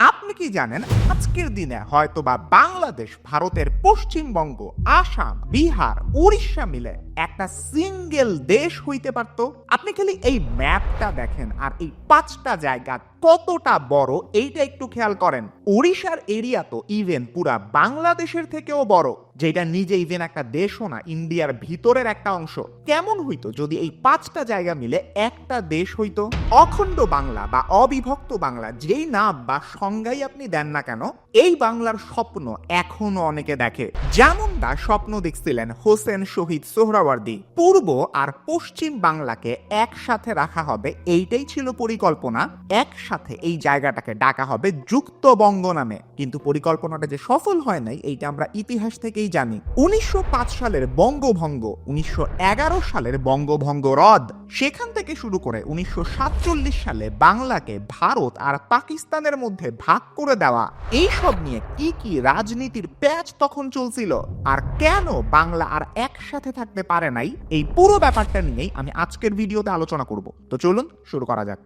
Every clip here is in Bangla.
আপনি কি জানেন আজকের দিনে হয়তো বা বাংলাদেশ, ভারতের পশ্চিমবঙ্গ, আসাম, বিহার, উড়িষ্যা মিলে একটা সিঙ্গেল দেশ হইতে পারত? আপনি খালি এই ম্যাপটা দেখেন আর এই পাঁচটা জায়গা কতটা বড় এইটা একটু খেয়াল করেন। ওড়িশার এরিয়া তো ইভেন পুরা বাংলাদেশের থেকেও বড়, যেটা নিজে ইভেন একটা দেশও না, ইন্ডিয়ার ভিতরের একটা অংশ। কেমন হইতো যদি এই পাঁচটা জায়গা মিলে একটা দেশ হইতো? অখণ্ড বাংলা বা অবিভক্ত বাংলা, যেই নাম বা সংজ্ঞাই আপনি দেন না কেন, এই বাংলার স্বপ্ন এখনও অনেকে দেখে। যেমনটা স্বপ্ন দেখছিলেন হোসেন শহীদ সোহরাওয়ার্দী। পূর্ব আর পশ্চিম বাংলাকে একসাথে রাখা হবে, এইটাই ছিল পরিকল্পনা। একসাথে এই জায়গাটাকে ডাকা হবে যুক্তবঙ্গ নামে। কিন্তু পরিকল্পনাটা যে সফল হয় নাই, এইটা আমরা ইতিহাস থেকেই জানি। উনিশশো পাঁচ সালের বঙ্গভঙ্গ, উনিশশো এগারো সালের বঙ্গভঙ্গ রদ। সেখান থেকে শুরু করে উনিশশো সাতচল্লিশ সালে বাংলাকে ভারত আর পাকিস্তানের মধ্যে ভাগ করে দেওয়া। এইসব নিয়ে কি কি রাজনীতির প্যাচ তখন চলছিল? আর কেন বাংলা আর একসাথে থাকতে পারে নাই? এই পুরো ব্যাপারটা নিয়েই আমি আজকের ভিডিওতে আলোচনা করব। তো চলুন, শুরু করা যাক।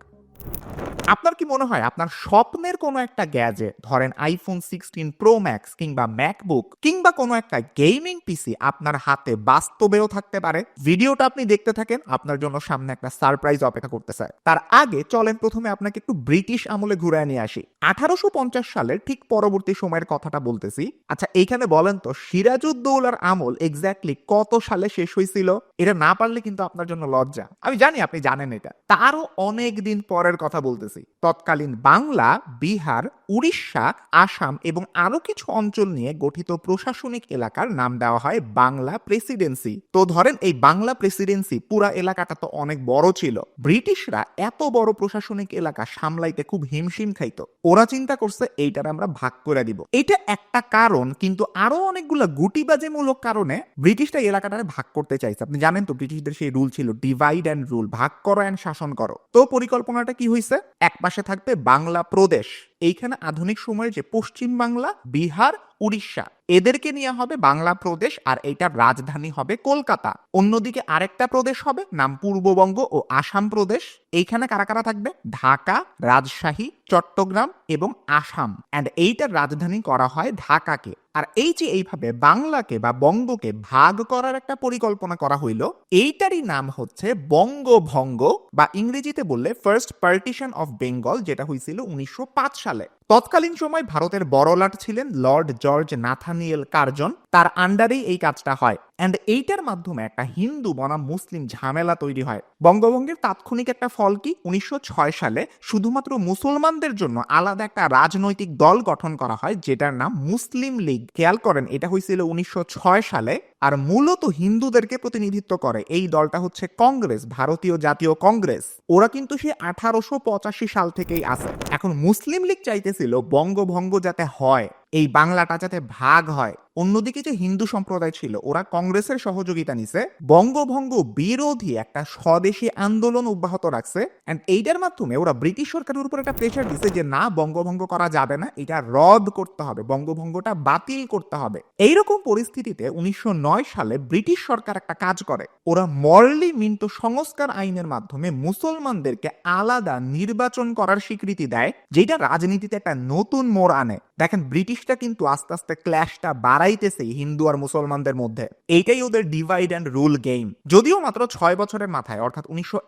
আপনার কি মনে হয়, আপনার স্বপ্নের কোনো একটা গ্যাজেট ধরেন আইফোন সিক্সটিন প্রো ম্যাক্স কিংবা ম্যাকবুক কিংবা কোনো একটা গেমিং পিসি আপনার হাতে বাস্তবেও থাকতে পারে? ভিডিওটা আপনি দেখতে থাকেন, আপনার জন্য সামনে একটা সারপ্রাইজ অপেক্ষা করতেছে। তার আগে চলেন প্রথমে আপনাকে একটু ব্রিটিশ আমলে ঘুরে নিয়ে আসি। আঠারোশো পঞ্চাশ সালের ঠিক পরবর্তী সময়ের কথাটা বলতেছি। আচ্ছা এইখানে বলেন তো, সিরাজউদ্দৌলার আমল এক্স্যাক্টলি কত সালে শেষ হয়েছিল এটা না পারলে কিন্তু আপনার জন্য লজ্জা। আমি জানি আপনি জানেন এটা। তারও অনেক দিন পরের কথা বলতেছি। তৎকালীন বাংলা, বিহার, উড়িষ্যা, আসাম এবং আরও কিছু অঞ্চল নিয়ে গঠিত প্রশাসনিক এলাকার নাম দেওয়া হয় বাংলা প্রেসিডেন্সি। তো ধরেন এই বাংলা প্রেসিডেন্সি পুরা এলাকাটা তো অনেক বড় ছিল। ব্রিটিশরা এত বড় প্রশাসনিক এলাকা সামলাইতে খুব হিমশিম খাইতো। ওরা চিন্তা করছে এইটার আমরা ভাগ করে দিব। এটা একটা কারণ, কিন্তু আরও অনেকগুলো গুটিবাজিমূলক কারণে ব্রিটিশরা এলাকাটারে ভাগ করতে চাইছে। আপনি জানেন তো, ব্রিটিশদের সেই রুল ছিল ডিভাইড অ্যান্ড রুল ভাগ করো অ্যান্ড শাসন করো। তো পরিকল্পনাটা কি হয়েছে এক পাশে থাকবে বাংলা প্রদেশ। এইখানে আধুনিক সময়ের যে পশ্চিম বাংলা বিহার উড়িষ্যা। এদেরকে নিয়ে হবে বাংলা প্রদেশ আর এইটার রাজধানী হবে কলকাতা। অন্যদিকে আরেকটা প্রদেশ হবে, নাম পূর্ববঙ্গ ও আসাম প্রদেশ। এইখানে কারা কারা থাকবে? ঢাকা, রাজশাহী, চট্টগ্রাম এবং আসাম। অ্যান্ড এইটার রাজধানী করা হয় ঢাকাকে। আর এই যে এইভাবে বাংলাকে বা বঙ্গকে ভাগ করার একটা পরিকল্পনা করা হইল, এইটারই নাম হচ্ছে বঙ্গভঙ্গ বা ইংরেজিতে বললে ফার্স্ট পার্টিশন অফ বেঙ্গল যেটা হয়েছিল উনিশশো পাঁচ সালে। তৎকালীন সময় ভারতের বড়লাট ছিলেন লর্ড জর্জ নাথানিয়েল কার্জন। তার আন্ডারেই এই কাজটা হয়। অ্যান্ড এইটার মাধ্যমে একটা হিন্দু বনাম মুসলিম ঝামেলা তৈরি হয়। বঙ্গভঙ্গের তাৎক্ষণিক একটা ফল কি? উনিশশো ছয় সালে শুধুমাত্র মুসলমানদের জন্য আলাদা একটা রাজনৈতিক দল গঠন করা হয়, যেটার নাম মুসলিম লীগ। খেয়াল করেন, এটা হয়েছিল উনিশশো ছয় সালে। আর মূলত হিন্দুদেরকে প্রতিনিধিত্ব করে এই দলটা হচ্ছে কংগ্রেস, ভারতীয় জাতীয় কংগ্রেস। ওরা কিন্তু সে আঠারোশো পঁচাশি সাল থেকেই আছে। এখন মুসলিম লীগ চাইতেছিল বঙ্গভঙ্গ যাতে হয়। এই বাংলাটা যাতে ভাগ হয়। অন্যদিকে যে হিন্দু সম্প্রদায় ছিল, ওরা কংগ্রেসের সহযোগিতা নিছে। বঙ্গভঙ্গ বিরোধী একটা স্বদেশী আন্দোলন অব্যাহত রাখছে। এন্ড এইটার মাধ্যমে ওরা ব্রিটিশ সরকারের উপর একটা প্রেশার দিছে যে, না, বঙ্গভঙ্গ করা যাবে না। এটা রদ করতে হবে। বঙ্গভঙ্গটা বাতিল করতে হবে। এইরকম পরিস্থিতিতে উনিশশো নয় সালে ব্রিটিশ সরকার একটা কাজ করে। ওরা মরলি মিন্টো সংস্কার আইনের মাধ্যমে মুসলমানদেরকে আলাদা নির্বাচন করার স্বীকৃতি দেয়, যেটা রাজনীতিতে একটা নতুন মোড় আনে। দেখেন ব্রিটিশটা কিন্তু আস্তে আস্তে ক্ল্যাশটা বাড়াইতেছে হিন্দু আর মুসলমানদের মধ্যে। এইটাই ওদের ডিভাইড অ্যান্ড রুল গেম যদিও মাত্র ছয় বছরের মাথায়, অর্থাৎ উনিশশো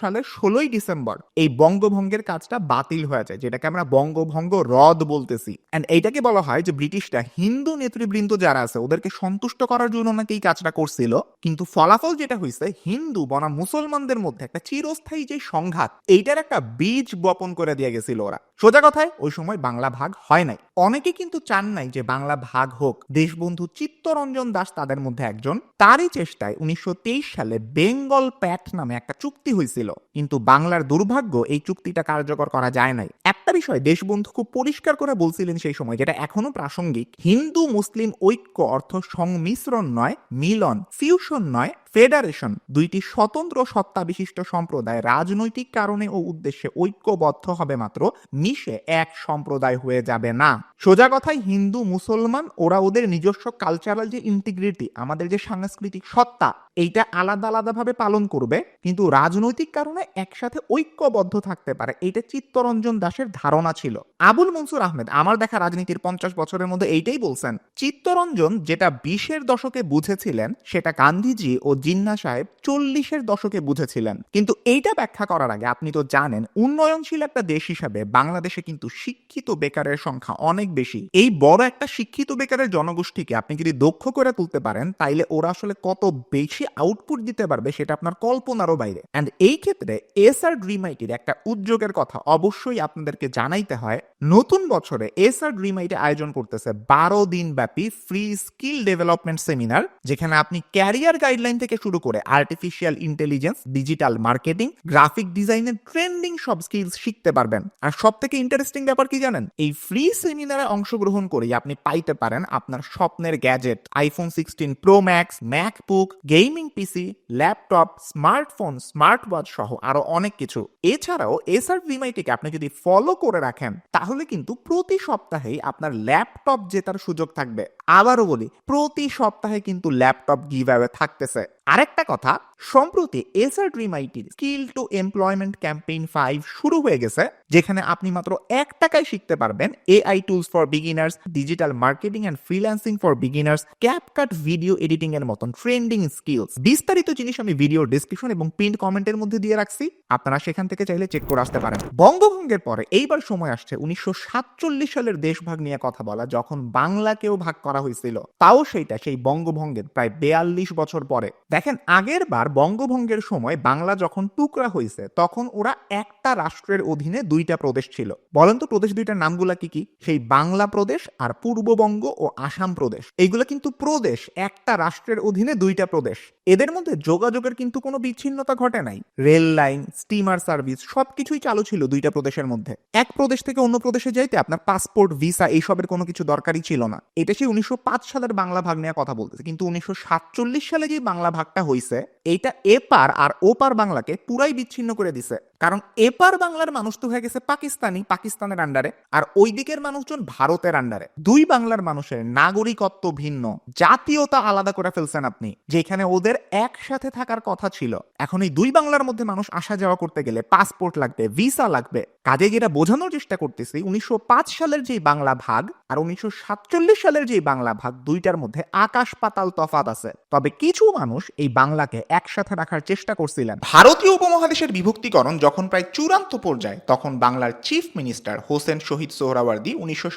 সালের ষোলোই ডিসেম্বর, এই বঙ্গভঙ্গের কাজটা বাতিল হয়ে যায়, যেটাকে আমরা বঙ্গভঙ্গ রদ বলতেছি। অ্যান্ড এইটাকে বলা হয় যে ব্রিটিশরা হিন্দু নেতৃবৃন্দ যারা আছে, ওদেরকে সন্তুষ্ট করার জন্য নাকি এই কাজটা করছিল। কিন্তু ফলাফল যেটা হয়েছে হিন্দু বনাম মুসলমানদের মধ্যে একটা চিরস্থায়ী যে সংঘাত, এইটার একটা বীজ বপন করে দিয়ে গেছিল ওরা। সোজা কথায়, ওই সময় বাংলা ভাগ হয় নাই। অনেকে কিন্তু চান নাই যে বাংলা ভাগ হোক। দেশবন্ধু চিত্তরঞ্জন দাস তাদের মধ্যে একজন। তারই চেষ্টায় উনিশশো তেইশ সালে বেঙ্গল প্যাট নামে একটা চুক্তি হয়েছিল। কিন্তু বাংলার দুর্ভাগ্য এই চুক্তিটা কার্যকর করা যায় নাই। একটা বিষয় দেশবন্ধু খুব পরিষ্কার করে বলছিলেন সেই সময়, যেটা এখনও প্রাসঙ্গিক। হিন্দু মুসলিম ঐক্য অর্থ সংমিশ্রণ নয়, মিলন ফিউশন নয় ফেডারেশন দুইটি স্বতন্ত্র সত্তা বিশিষ্ট সম্প্রদায় রাজনৈতিক কারণে ও উদ্দেশ্যে ঐক্যবদ্ধ হবে মাত্র, মিশে এক সম্প্রদায় হয়ে যাবে না। সোজা কথায় হিন্দু, মুসলমান, ওরা ওদের নিজস্ব কালচারাল যে ইন্টিগ্রিটি আমাদের যে সাংস্কৃতিক সত্তা, এইটা আলাদা আলাদাভাবে পালন করবে। কিন্তু রাজনৈতিক কারণে একসাথে ঐক্যবদ্ধ থাকতে পারে এটা চিত্তরঞ্জন দাসের ধারণা ছিল। আবুল মনসুর আহমেদ, আমার দেখা রাজনীতির পঞ্চাশ বছরের মধ্যে এইটাই বলছেন, চিত্তরঞ্জন যেটা বিশের দশকে বুঝেছিলেন, সেটা গান্ধীজি ও জিন্না সাহেব চল্লিশের দশকে বুঝেছিলেন। কিন্তু এইটা ব্যাখ্যা করার আগে আপনি তো জানেন, উন্নয়নশীল একটা দেশ হিসাবে বাংলাদেশে কিন্তু শিক্ষিত বেকারের সংখ্যা অনেক বেশি। এই বড় একটা শিক্ষিত বেকারের জনগোষ্ঠীকে আপনি যদি দক্ষ করে তুলতে পারেন, তাইলে ওরা আসলে কত বেশি আউটপুট দিতে পারবে সেটা আপনার কল্পনারও বাইরে। অ্যান্ড এই ক্ষেত্রে এস আর ড্রিমাইটির একটা উদ্যোগের কথা অবশ্যই আপনাদেরকে জানাইতে হয়। নতুন বছরে এস আর ড্রিমাইটে আয়োজন করতেছে বারো দিন ব্যাপী ফ্রি স্কিল ডেভেলপমেন্ট সেমিনার যেখানে আপনি ক্যারিয়ার গাইডলাইন থেকে শুরু করে artificial intelligence digital marketing graphic ডিজাইনের ট্রেন্ডিং সব স্কিলস শিখতে পারবেন। আর সব থেকে ইন্টারেস্টিং ব্যাপার কি জানেন? এই ফ্রি সেমিনারে অংশগ্রহণ করেই আপনি পাইতে পারেন আপনার স্বপ্নের gadget iPhone sixteen pro max MacBook gaming PC laptop smartphone smart watch সহ আরও অনেক কিছু। এছাড়াও এসআর ভিমাইটিকে আপনি যদি ফলো করে রাখেন তাহলে কিন্তু প্রতি সপ্তাহেই আপনার ল্যাপটপ জেতার সুযোগ থাকবে। আবারও বলি, প্রতি সপ্তাহে কিন্তু ল্যাপটপ গিভ থাকতেছে। আরেকটা কথা, সম্প্রতি SR dream আইটির skill to employment campaign five শুরু হয়ে গেছে, যেখানে আপনি মাত্র এক টাকায় শিখতে পারবেন AI tools for beginners digital marketing and freelancing for beginners CapCut video editing এর মতন ট্রেন্ডিং স্কিলস বিস্তারিত জিনিস আমি ভিডিও ডিসক্রিপশন এবং পিন কমেন্টের মধ্যে দিয়ে রাখছি, আপনারা সেখান থেকে চাইলে চেক করে আসতে পারেন। বঙ্গভঙ্গের পরে এইবার সময় আসছে উনিশশো সাতচল্লিশ সালের দেশভাগ নিয়ে কথা বলা, যখন বাংলাকেও ভাগ করা হয়েছিল। তাও সেইটা, সেই বঙ্গভঙ্গের প্রায় বেয়াল্লিশ বছর পরে। দেখেন, আগের বার বঙ্গভঙ্গের সময় বাংলা যখন টুকরা হয়েছে তখন ওরা একটা রাষ্ট্রের অধীনে দুইটা প্রদেশ ছিল। বলেন তো প্রদেশ দুইটার নামগুলা কি কি? সেই বাংলা প্রদেশ আর পূর্ববঙ্গ ও আসাম প্রদেশ। এইগুলো কিন্তু প্রদেশ, একটা রাষ্ট্রের অধীনে দুইটা প্রদেশ। এদের মধ্যে যোগাযোগের কিন্তু কোনো বিচ্ছিন্নতা ঘটে নাই। রেল লাইন, স্টিমার সার্ভিস, সবকিছুই চালু ছিল দুইটা প্রদেশের মধ্যে। এক প্রদেশ থেকে অন্য প্রদেশে যাইতে আপনার পাসপোর্ট, ভিসা এইসবের কোনো কিছু দরকারই ছিল না। এটা সেই উনিশশো পাঁচ সালের বাংলা ভাগ নিয়ে কথা বলতেছে। কিন্তু উনিশশো সাতচল্লিশ সালে যে বাংলা ভাগটা হয়েছে এইটা এপার আর ওপার বাংলাকে পুরাই বিচ্ছিন্ন করে দিছে। কারণ এপার বাংলার মানুষ তো হয়ে গেছে পাকিস্তানি, পাকিস্তানের আন্ডারে আর ওই দিকের মানুষজন ভারতের আন্ডারে দুই বাংলার মানুষের নাগরিকত্ব ভিন্ন, জাতীয়তা আলাদা করে ফেলছেন আপনি, যেখানে ওদের একসাথে থাকার কথা ছিল। এখন এই দুই বাংলার মধ্যে মানুষ আসা যাওয়া করতে গেলে পাসপোর্ট লাগবে ভিসা লাগবে। কাজে যেটা বোঝানোর চেষ্টা করতেছি, উনিশশো পাঁচ সালের যে বাংলা ভাগ আর উনিশশো সাতচল্লিশ সালের যে বাংলা ভাগ, দুইটার মধ্যে আকাশ পাতাল তফাত আছে। তবে কিছু মানুষ এই বাংলাকে একসাথে রাখার চেষ্টা করছিলেন। ভারতীয় উপমহাদেশের বিভক্তিকরণ যখন প্রায় চূড়ান্ত পর্যায়ে তখন বাংলার চিফ মিনিস্টার হোসেন শহীদ সোহরাওয়ার্দী উনিশশো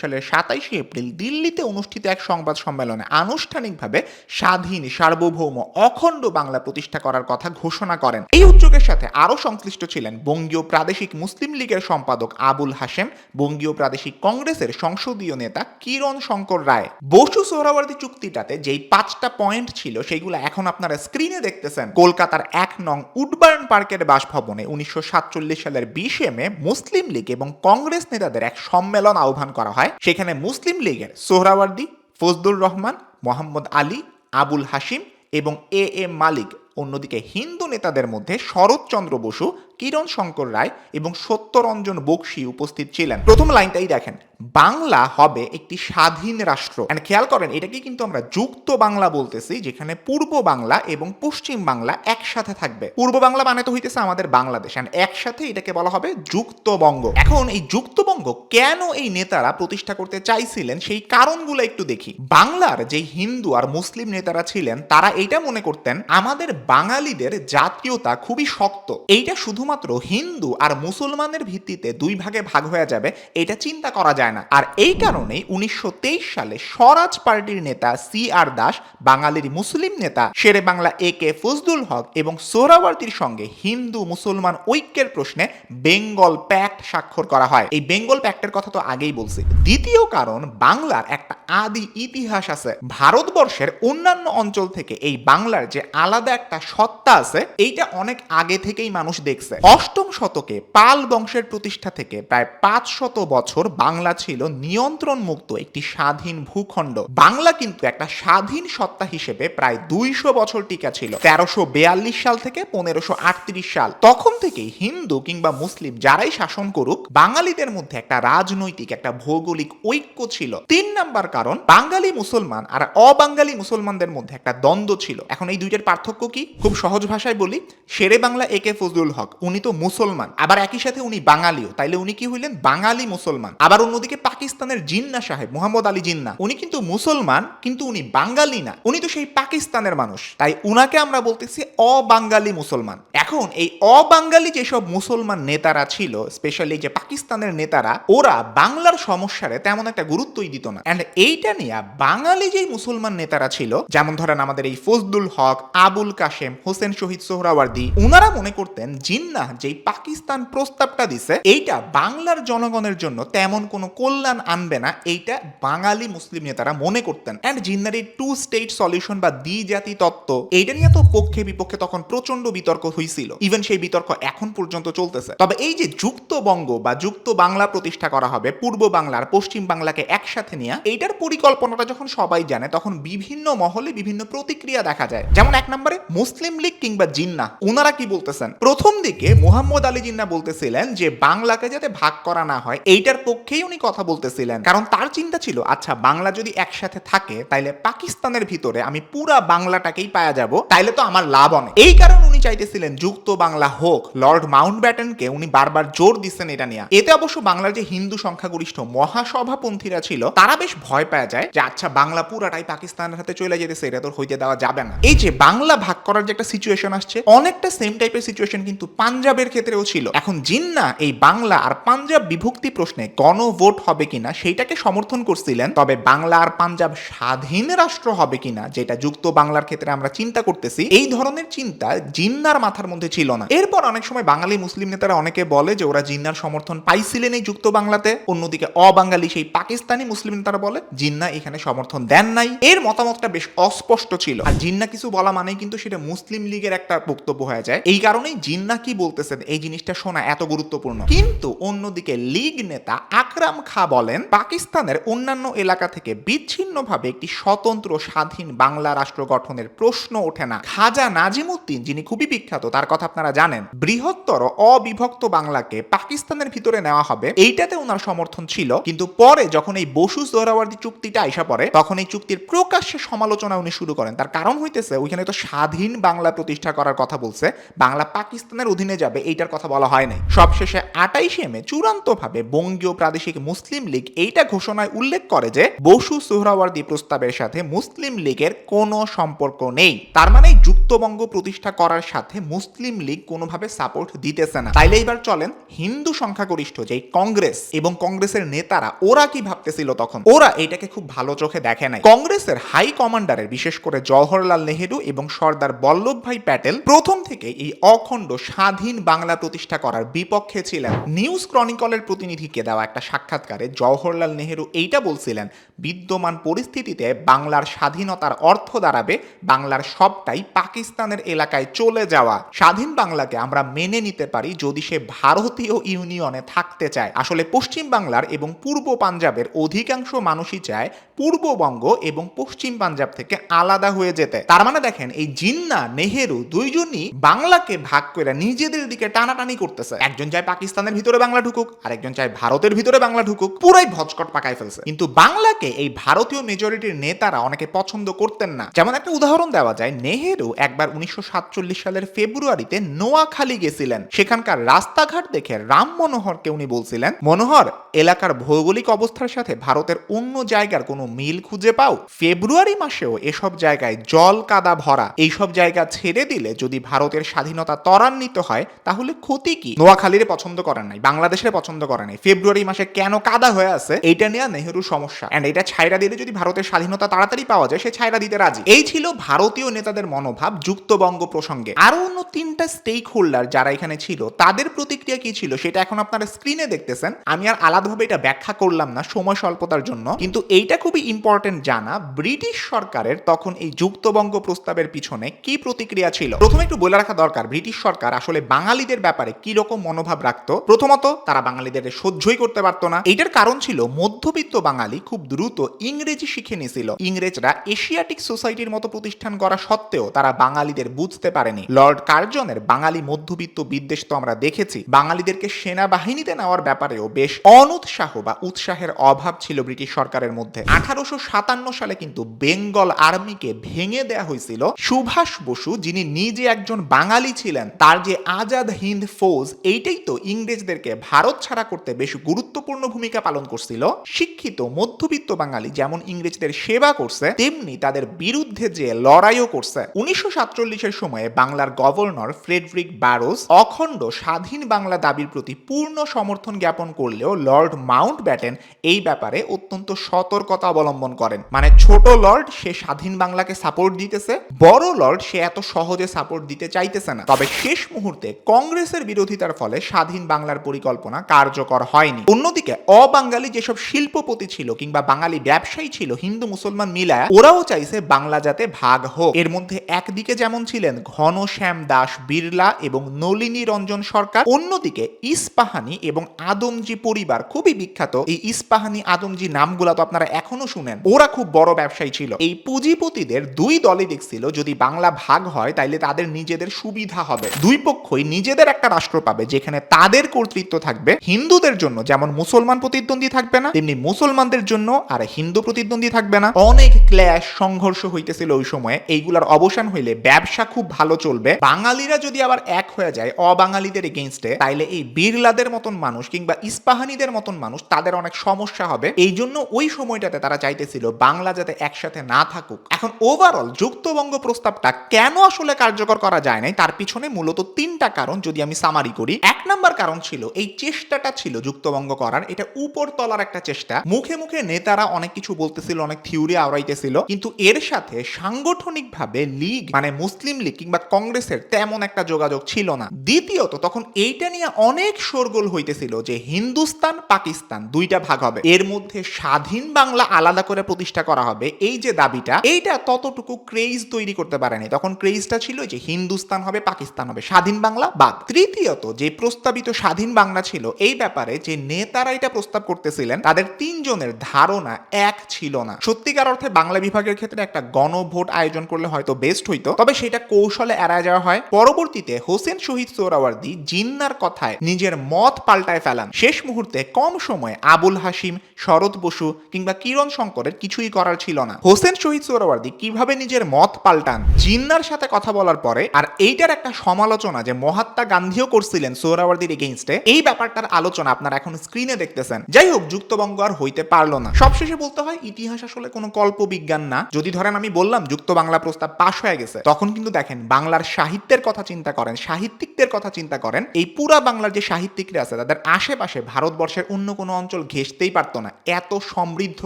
সালের সাতাইশে এপ্রিল দিল্লিতে অনুষ্ঠিত এক সংবাদ সম্মেলনে আনুষ্ঠানিকভাবে স্বাধীন, সার্বভৌম, অখণ্ড বাংলা প্রতিষ্ঠা করার কথা ঘোষণা করেন। এই উদ্যোগের সাথে আরও সংশ্লিষ্ট ছিলেন বঙ্গীয় প্রাদেশিক মুসলিম লীগের সম্পাদক আবুল হাশেম, বঙ্গীয় প্রাদেশিক কংগ্রেসের সংসদীয় নেতা কিরণ শঙ্কর রায়। বসু সোহরাওয়ার্দী চুক্তিটাতে যেই পাঁচটা পয়েন্ট ছিল, সেইগুলো এখন আপনারা স্ক্রিনে দেখতেছেন। কলকাতার এক নং উডবার্ন পার্কের বাসভবনে উনিশশো সাতচল্লিশ সালের বিশে মে মুসলিম লীগ এবং কংগ্রেস নেতাদের এক সম্মেলন আহ্বান করা হয়। সেখানে মুসলিম লীগের সোহরাওয়ার্দী, ফজলুর রহমান, মোহাম্মদ আলী, আবুল হাসিম এবং এ এম মালিক, অন্যদিকে হিন্দু নেতাদের মধ্যে শরৎচন্দ্র বসু কিরণ শঙ্কর রায় এবং সত্যরঞ্জন বক্সি উপস্থিত ছিলেন। প্রথম লাইনটাই দেখেন, বাংলা হবে একটি স্বাধীন রাষ্ট্র। And খেয়াল করেন, এটাকে কিন্তু আমরা যুক্ত বাংলা বলতেছি, যেখানে পূর্ব বাংলা এবং পশ্চিম বাংলা একসাথে থাকবে। পূর্ব বাংলা মানে তো হইতেছে আমাদের বাংলাদেশ, and একসাথে এটাকে বলা হবে যুক্তবঙ্গ। এখন এই যুক্তবঙ্গ কেন এই নেতারা প্রতিষ্ঠা করতে চাইছিলেন, সেই কারণগুলো একটু দেখি। বাংলার যে হিন্দু আর মুসলিম নেতারা ছিলেন, তারা এইটা মনে করতেন, আমাদের বাঙালিদের জাতীয়তা খুবই শক্ত। এইটা শুধুমাত্র হিন্দু আর মুসলমানের ভিত্তিতে দুই ভাগে ভাগ হয়ে যাবে, এটা চিন্তা করা যায় না। আর এই কারণেই উনিশশো সালে স্বরাজ পার্টির নেতা সি আর দাস, বাঙালির মুসলিম নেতা শেরে বাংলা এ কে ফজলুল হক এবং সোহরাওয়ার্দীর সঙ্গে হিন্দু মুসলমান ঐক্যের প্রশ্নে বেঙ্গল প্যাক্ট স্বাক্ষর করা হয়। এই বেঙ্গল প্যাক্টের কথা তো আগেই বলছি। দ্বিতীয় কারণ, বাংলার একটা আদি ইতিহাস আছে। ভারতবর্ষের অন্যান্য অঞ্চল থেকে এই বাংলার যে আলাদা একটা সত্তা আছে, এইটা অনেক আগে থেকেই মানুষ দেখছে। অষ্টম শতকে পাল বংশের প্রতিষ্ঠা থেকে প্রায় পাঁচ শত বছর বাংলা ছিল নিয়ন্ত্রণ মুক্ত একটি স্বাধীন ভূখণ্ড। বাংলা কিন্তু একটা স্বাধীন সত্তা হিসেবে প্রায় দুইশো বছর টিকা ছিল। তেরোশো বেয়াল্লিশ সাল থেকে পনেরোশো আটত্রিশ সাল। তখন থেকেই হিন্দু কিংবা মুসলিম যারাই শাসন করুক, বাঙালিদের মধ্যে একটা রাজনৈতিক, একটা ভৌগোলিক ঐক্য ছিল। তিন নাম্বার কারণ, বাঙালি মুসলমান আর অবাঙালি মুসলমানদের মধ্যে একটা দ্বন্দ্ব ছিল। এখন এই দুইটার পার্থক্য কি? খুব সহজ ভাষায় বলি, শেরে বাংলা, এ কে ফজলুল হক। উনি তো মুসলমান, আবার একই সাথে উনি বাঙালিও, তাইলে উনি কি হইলেন? বাঙালি মুসলমান। আবার অন্যদিকে পাকিস্তানের জিন্না সাহেব, মোহাম্মদ আলী জিন্না, উনি কিন্তু মুসলমান, কিন্তু উনি বাঙালি না। উনি তো সেই পাকিস্তানের মানুষ। তাই উনাকে আমরা বলতেছি অবাঙালি মুসলমান। এখন এই অবাঙালি যেসব মুসলমান নেতারা ছিল, স্পেশালি যে পাকিস্তানের নেতারা, ওরা বাংলার সমস্যারে তেমন একটা গুরুত্বই দিত না। অ্যান্ড এইটা নিয়ে বাঙালি যেই মুসলমান নেতারা ছিল, যেমন ধরেন আমাদের এই ফজলুল হক, আবুল কাশেম, হোসেন শহীদ সোহরাওয়ার্দী ওনারা মনে করতেন জিন্নাহ যেই পাকিস্তান প্রস্তাবটা দিছে, এইটা বাংলার জনগণের জন্য তেমন কোনো কল্যাণ আনবে না, এইটা বাঙালি মুসলিম নেতারা মনে করতেন। অ্যান্ড জিন্নার এই টু স্টেট সলিউশন বা দ্বি জাতি তত্ত্ব, এইটা নিয়ে তো পক্ষে বিপক্ষে তখন প্রচণ্ড বিতর্ক হয়েছিল ইভেন সেই বিতর্ক এখন পর্যন্ত চলতেছে। তবে এই যে যুক্ত বঙ্গ বা যুক্ত বাংলা প্রতিষ্ঠা করা হবে, পূর্ব বাংলার পশ্চিম বাংলাকে একসাথে নিয়ে, এইটার পরিকল্পনাটা যখন সবাই জানে, তখন বিভিন্ন মহলে বিভিন্ন প্রতিক্রিয়া দেখা যায়। যেমন এক নম্বরে, মুসলিম লীগ কিংবা জিন্না ওনারা কি বলতেছেন? প্রথম দিকে মোহাম্মদ আলী জিন্না বলতেছিলেন যে বাংলাকে যাতে ভাগ করা না হয়, এইটার পক্ষেই উনি কথা বলতেছিলেন। কারণ তার চিন্তা ছিল আচ্ছা বাংলা যদি একসাথে থাকে, তাইলে পাকিস্তানের ভিতরে আমি পুরা বাংলাটাকেই পাওয়া যাব, তাইলে তো আমার লাভ অনেক। এই কারণে উনি চাইতেছিলেন যুক্ত বাংলা হোক, লর্ড মাউন্ট ব্যাটেনকে উনি বারবার জোর দিচ্ছেন এটা নিয়ে। এতে অবশ্য বাংলার যে হিন্দু সংখ্যাগরিষ্ঠ মহাসভাপন্থীরা ছিল, তারা বেশ ভয় পাওয়া যায় যে আচ্ছা বাংলা পুরাটাই পাকিস্তানের হাতে চলে যেতেছে এটা তোর হইতে দেওয়া যাবে না। এই যে বাংলা ভাগ করার যে একটা সিচুয়েশন আসছে, অনেকটা সেম টাইপের সিচুয়েশন কিন্তু পাঞ্জাবের ক্ষেত্রেও ছিল। এখন জিন্না এই বাংলা আর পাঞ্জাব বিভক্তি প্রশ্নে গণভোট হবে কিনা সেইটাকে সমর্থন করছিলেন, তবে বাংলা আর পাঞ্জাব স্বাধীন রাষ্ট্র হবে কিনা যেটা যুক্ত বাংলার ক্ষেত্রে আমরা চিন্তা করতেছি, এই ধরনের চিন্তা জিন্নার মাথার মধ্যে ছিল না। এরপর অনেক সময় বাঙালি মুসলিম নেতারা অনেকে বলে যে ওরা জিন্নার সমর্থন পাইছিলেন এই যুক্ত বাংলাতে, অন্যদিকে অবাঙালি সেই পাকিস্তানি মুসলিম নেতারা বলে জিন্না এখানে সমর্থন দেন নাই। এর মতামতটা বেশ অস্পষ্ট ছিল। আর জিন্না কিছু বলা মানেই কিন্তু সেটা মুসলিম লীগের একটা বক্তব্য হয়ে যায়। এই কারণেই জিন্না কি বলতেছেন, এই জিনিসটা শোনা এত গুরুত্বপূর্ণ। কিন্তু অন্যদিকে লীগ নেতা আকরাম খা বলেন, পাকিস্তানের অন্যান্য এলাকা থেকে বিচ্ছিন্নভাবে একটি স্বতন্ত্র স্বাধীন বাংলা রাষ্ট্র গঠনের প্রশ্ন ওঠে না। খাজা নাজিমুদ্দিন, যিনি খুবই বিখ্যাত, তার কথা আপনারা জানেন, বৃহত্তর অবিভক্ত বাংলাকে পাকিস্তানের ভিতরে নেওয়া হবে। এইটাতে ওনার সমর্থন ছিল। কিন্তু পরে যখন এই বসু সোহরাওয়ার্দী চুক্তিটা আইসা পড়ে, তখন এই চুক্তির প্রকাশ্যে সমালোচনা উনি শুরু করেন। তার কারণ হইতেছে, ওইখানে তো স্বাধীন বাংলা প্রতিষ্ঠা করার কথা বলছে। বাংলা পাকিস্তানের অধীনে যাবে, এইটার কথা বলা হয় নাই। সবশেষে আটাইশে মে চূড়ান্তভাবে বঙ্গীয় প্রাদেশিক মুসলিম লীগ এইটা ঘোষণায় উল্লেখ করে যে, বসু সোহরাওয়ার্দী প্রস্তাবের সাথে মুসলিম লীগের কোনো সম্পর্ক নেই। তার মানে যুক্তবঙ্গ প্রতিষ্ঠা করার সাথে মুসলিম লীগ কোনোভাবে সাপোর্ট দিতেছে না। তাইলে এবার চলেন হিন্দু সংখ্যাগরিষ্ঠ যে কংগ্রেস এবং কংগ্রেসের নেতারা, ওরা কি ভাবতেছিল তখন? ওরা এটাকে খুব ভালো চোখে দেখে নাই। কংগ্রেসের হাই কমান্ডারের, বিশেষ করে জওহরলাল নেহেরু এবং সর্দার বল্লভভাই প্যাটেল, প্রথম থেকে এই অখণ্ড স্বাধীন বাংলা প্রতিষ্ঠা করার বিপক্ষে ছিলেন নিউজ ক্রনিকলের প্রতিনিধিকে দেওয়া একটা সাক্ষাৎকারে জওহরলাল নেহেরু এইটা বলছিলেন, বিদ্যমান পরিস্থিতিতে বাংলার স্বাধীনতার অর্থ দাঁড়াবে, বাংলার সবটাই পাকিস্তানের এলাকায় চলে যাওয়া। স্বাধীন বাংলাকে আমরা মেনে নিতে পারি যদি সে ভারতীয় ইউনিয়নে থাকতে চায়। আসলে পশ্চিম বাংলার এবং পূর্ব পাঞ্জাবের অধিকাংশ মানুষই চায় পূর্ববঙ্গ এবং পশ্চিম পাঞ্জাব থেকে আলাদা হয়ে যেতে। তার মানে দেখেন, এই জিন্না, নেহেরু দুইজনই বাংলাকে ভাগ করে নিজেদের দিকে টানাটানি করতেছে। একজন চায় পাকিস্তানের ভিতরে বাংলা ঢুকুক আর একজন চায় ভারতের ভিতরে বাংলা ঢুকুক, পুরাই ভজকট পাকায় ফেলছে। কিন্তু বাংলাকে এই ভারতীয় মেজরিটির নেতারা অনেকে পছন্দ করতেন না। যেমন একটা উদাহরণ দেওয়া যায়, নেহেরু একবার উনিশশো সাতচল্লিশ সালের ফেব্রুয়ারিতে নোয়াখালী গেছিলেন। সেখানকার রাস্তাঘাট দেখে রাম মনোহরকে উনি বলছিলেন, মনোহর, এলাকার ভৌগোলিক অবস্থার সাথে ভারতের অন্য জায়গার কোনো মিল খুঁজে পাও? ফেব্রুয়ারি মাসেও এসব জায়গায় জল কাদা ভরা। এইসব জায়গা ছেড়ে দিলে যদি ভারতের স্বাধীনতা ত্বরান্বিত হয় তাহলে ক্ষতি কি? নোয়াখালীরে পছন্দ করেন নাই, বাংলাদেশের পছন্দ করে নাই। ফেব্রুয়ারি মাসে কেন কাদা হয়ে আছে? এইটা নিয়ে নেহেরু সমস্যা। এন্ড এটা ছাইরা দিলে যদি ভারতের স্বাধীনতা তাড়াতাড়ি পাওয়া যায়, সে ছাইরা দিতে রাজি। এই ছিল ভারতীয় নেতাদের মনোভাব যুক্তবঙ্গ প্রসঙ্গে। আরও অন্য তিনটা স্টেক হোল্ডার যারা এখানে ছিল, তাদের প্রতিক্রিয়া কি ছিল সেটা এখন আপনারা স্ক্রিনে দেখতেছেন। আমি আর আলাদাভাবে এটা ব্যাখ্যা করলাম না, সময় স্বল্পতার জন্য। কিন্তু এইটা খুবই ইম্পর্টেন্ট জানা, ব্রিটিশ সরকারের তখন এই যুক্তবঙ্গ প্রস্তাবের পিছনে কি প্রতিক্রিয়া ছিল? প্রথমে একটু বলে রাখা দরকার, ব্রিটিশ সরকার আসলে বাঙালিদের ব্যাপারে কি রকম মনোভাব রাখতো? প্রথমত তারা বাঙালিদের সহ্যই করতে পারতো না। এটার কারণ ছিল মধ্যবিত্ত বাঙালি খুব দ্রুত ইংরেজি শিখে নিয়েছিল ইংরেজরা এশিয়াটিক সোসাইটির মতো প্রতিষ্ঠান করা সত্ত্বেও তারা বাঙালিদের বুঝতে পারেনি। লর্ড কার্জনের বাঙালি মধ্যবিত্ত বিদ্বেষ তো আমরা দেখেছি। বাঙালিদেরকে সেনাবাহিনীতে নেওয়ার ব্যাপারেও বেশ অনুৎসাহ বা উৎসাহের অভাব ছিল ব্রিটিশ সরকারের মধ্যে। আঠারোশো সাতান্ন সালে কিন্তু বেঙ্গল আর্মিকে ভেঙে দেয়া হয়েছিল। সুভাষ বসু, যিনি নিজে একজন বাঙালি ছিলেন, তার যে আজাদ হিন্দ ফৌজ, এইটাই তো ইংরেজদেরকে ভারত ছাড়া করতে বেশ গুরুত্বপূর্ণ ভূমিকা পালন করছিল। শিক্ষিত মধ্যবিত্ত বাঙালি যেমন ইংরেজদের সেবা করছে, তেমনি তাদের বিরুদ্ধে যে লড়াইও করছে। উনিশশো সাতচল্লিশের সময়ে বাংলার গভর্নর ফ্রেডরিক ব্যারোস অখণ্ড স্বাধীন বাংলা দাবির প্রতি পূর্ণ সমর্থন জ্ঞাপন করলেও লর্ড মাউন্ট ব্যাটেন এই ব্যাপারে অত্যন্ত সতর্কতা অবলম্বন করেন। মানে ছোট লর্ড, সে স্বাধীন বাংলাকে সাপোর্ট দিতেছে, বড় লর্ড, সে এত সহজে সাপোর্ট দিতে চাইতেছে না। তবে শেষ মুহূর্তে কংগ্রেসের বিরোধিতার ফলে স্বাধীন বাংলার পরিকল্পনা কার্যকর হয়নি। অন্যদিকে অবাঙালি যেসব শিল্পপতি ছিল কিংবা বাঙালি ব্যবসায়ী ছিল, হিন্দু মুসলমান মিলায় ওরাও চাইছে বাংলা যাতে ভাগ হোক। এর মধ্যে একদিকে যেমন ছিলেন ঘনশ্যাম দাস, বিড়লা এবং নলিনী রঞ্জন সরকার, অন্যদিকে ইস্পাহানি এবং আদমজি পরিবার, খুবই বিখ্যাত। এই ইস্পাহানি, আদমজি নামগুলা তো আপনারা এখনও শুনেন। ওরা খুব বড় ব্যবসায়ী ছিল। এই পুঁজিপতিদের দুই দলই দেখছিল, যদি বাংলা ভাগ হয়, তাইলে তাদের নিজেদের সুবিধা হবে। দুই পক্ষই নিজেদের একটা রাষ্ট্র পাবে, যেখানে তাদের কর্তৃত্ব থাকবে। হিন্দুদের জন্য যেমন মুসলমান প্রতিদ্বন্দ্বী থাকবে না, তেমনি মুসলমানদের জন্য আর হিন্দু প্রতিদ্বন্দ্বী থাকবে না। অনেক ক্ল্যাশ, সংঘর্ষ হইতেছিল ওই সময়ে। এইগুলার অবসান হইলে ব্যবসা খুব ভালো চলবে। বাঙালিরা যদি আবার এক হয়ে যায়, অবাঙালিদের এগেনস্টে তাইলে এই বিড়লাদের মতন মানুষ কিংবা ইস্পাহানিদের মতন মানুষ, তাদের অনেক সমস্যা হবে। এই জন্য ওই সময়টাতে তারা চাইতেছিল বাংলা যাতে একসাথে না থাকুক। এখন ওভারঅল যুক্তবঙ্গ প্রস্তাবটা কেন আসলে কার্যকর করা যায় নাই, তার পিছনে মূলত তিনটা কারণ যদি আমি সামারি করি। এক নাম্বার কারণ ছিল, এই চেষ্টাটা ছিল যুক্তবঙ্গ করার। এটা উপর তলার একটা চেষ্টা মুখে মুখে নেতারা অনেক কিছু বলতেছিল, অনেক থিওরি আওড়াইতেছিল, কিন্তু এর সাথে সাংগঠনিকভাবে লীগ মানে মুসলিম লীগ কিংবা কংগ্রেসের তেমন একটা যোগাযোগ ছিল না। দ্বিতীয়ত, তখন এইটা নিয়ে অনেক শোরগোল হইতেছিল যে হিন্দুস্তান, পাকিস্তান দুইটা ভাগ হবে। এর মধ্যে স্বাধীন বাংলা আলাদা করে প্রতিষ্ঠা করা হবে। এই যে দাবিটা, এইটা ততটুকু ক্রেজ তৈরি করতে পারেনি। তখন ক্রেজটা ছিল যে হিন্দুস্তান হবে, পাকিস্তান হবে, স্বাধীন বাংলা বাদ। তৃতীয়ত, যে প্রস্তাবিত স্বাধীন বাংলা ছিল, এই ব্যাপারে যে নেতারা এটা প্রস্তাব করতেছিলেন, তাদের তিনজনের ধারণা এক ছিল না। সত্যিকার অর্থে বাংলা বিভাগের ক্ষেত্রে একটা গণভোট আয়োজন করলে হয়তো বেস্ট হইতো, তবে সেটা কৌশলে এড়ায় যাওয়া হয়। পরবর্তীতে হোসেন শহীদ সোহরাওয়ার্দী জিন্নার কথায় নিজের মত পাল্টায় ফেলান। শেষ মুহূর্তে কম সময়ে আবুল হাসিম শরৎ বসু কিংবা কিরণ শঙ্করের কিছুই করার ছিল না। হোসেন শহীদ সোহরাওয়ার্দী কীভাবে নিজের মত পাল্টান, জিন্নার সাথে কথা বলার পরে আর এইটার একটা সমালোচনা যে মহাত্মা গান্ধীও করছিলেন সোহরাওয়ার্দীর এগেইনস্টে এই ব্যাপারটার আলোচনা আপনারা এখন স্ক্রিনে দেখতেছেন। যাই হোক, যুক্তবঙ্গ আর হইতে পারল না। সবশেষে বলতে হয়, ইতিহাস আসলে কোনো কল্প বিজ্ঞান না। যদি ধরেন আমি বললাম, যুক্ত বাংলা প্রস্তাব পাশ হয়ে গেছে, তখন কিন্তু দেখেন, বাংলার সাহিত্যের কথা চিন্তা করেন, সাহিত্যিকদের কথা চিন্তা করেন, এই পুরা বাংলার যে সাহিত্যিকরা আছে, তাদের আশেপাশে ভারতবর্ষের অন্য কোনো অঞ্চল ঘেসতেই পারতো না। এত সমৃদ্ধ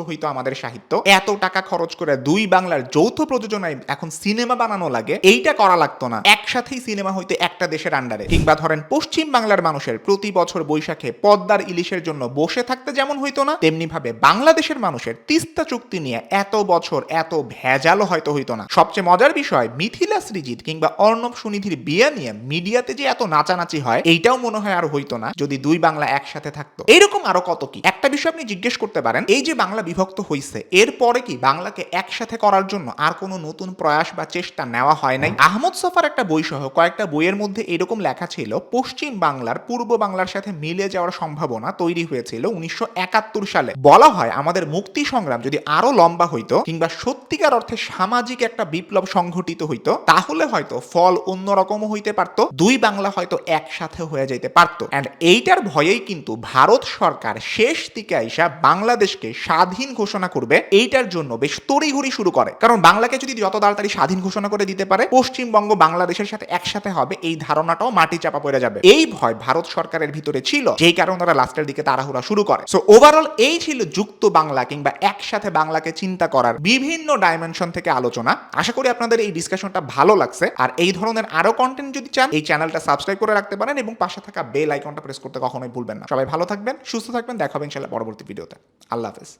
হইতো আমাদের সাহিত্য, এত টাকা খরচ করে দুই বাংলার যৌথ প্রযোজনায় এখন সিনেমা বানানো লাগে, এইটা করা লাগতো না। একসাথেই সিনেমা হইতে একটা দেশের আন্ডারে কিংবা ধরেন, পশ্চিম বাংলার মানুষের প্রতি বছর বৈশাখে পদ্মার ইলিশের জন্য বসে থাকতে যেমন হইতো না তেমনি ভাবে বাংলাদেশের মানুষের তিস্তা চুক্তি নিয়ে এত বছর এত ভেজালও হয়তো হইতো না। সবচেয়ে মজার বিষয়, মিথিলা সৃজিত কিংবা অর্ণব সুনিধির বিয়ে নিয়ে মিডিয়াতে যে এত নাচানাচি হয়, এইটাও মনে হয় আর হইতো না যদি দুই বাংলা একসাথে থাকতো। এরকম আরও কত কি? একটা বিষয় আপনি জিজ্ঞেস করতে পারেন, এই যে বাংলা বিভক্ত হইছে এরপরে কি বাংলাকে একসাথে করার জন্য আর কোনো নতুন প্রয়াস বা চেষ্টা নেওয়া হয় নাই? আহমদ সফার একটা বই সহ কয়েকটা বইয়ের মধ্যে এরকম লেখা ছিল, পশ্চিম বাংলার পূর্ব বাংলার সাথে মিলে যাওয়ার সম্ভাবনা তৈরি হয়েছিল উনিশশো একাত্তর সালে বলা হয় আমাদের মুক্তি সংগ্রাম যদি আরও লম্বা হইতো কিংবা সত্যিকার অর্থে সামাজিক একটা বিপ্লব সংঘটিত হইতো, তাহলে হয়তো ফল অন্যরকমও হইতে পারতো, দুই বাংলা হয়তো একসাথে হয়ে যেতে পারতো। অ্যান্ড এইটার ভয়েই কিন্তু ভারত সরকার শেষ দিকে আইসা বাংলাদেশকে স্বাধীন ঘোষণা করবে, এইটার জন্য বেশ তড়িঘড়ি শুরু করে। কারণ বাংলাকে যদি যত তাড়াতাড়ি স্বাধীন ঘোষণা করে দিতে পারে, পশ্চিমবঙ্গ বাংলাদেশের সাথে একসাথে হবে, এই ধারণাটাও মাটি চাপা পড়ে যাবে। এই ভয় ভারত সরকারের ভিতরে ছিল, যেই কারণে তারা লাস্টের দিকে তাড়াহুড়া শুরু করে। সো ওভারঅল এই ছিল যুক্ত বাংলা কিংবা একসাথে বাংলাকে চিন্তা করার বিভিন্ন ডাইমেনশন থেকে আলোচনা। আশা করি আপনাদের এই ডিসকাশনটা ভালো লাগছে। আর এই ধরনের আরও কন্টেন্ট যদি চান, এই চ্যানেলটা সাবস্ক্রাইব করে রাখতে পারেন এবং পাশে থাকা বেল আইকনটা প্রেস করতে কখনোই ভুলবেন না। সবাই ভালো থাকবেন, সুস্থ থাকবেন। দেখাবেন ইনশাল্লাহ পরবর্তী ভিডিওতে আল্লাহ হাফেজ।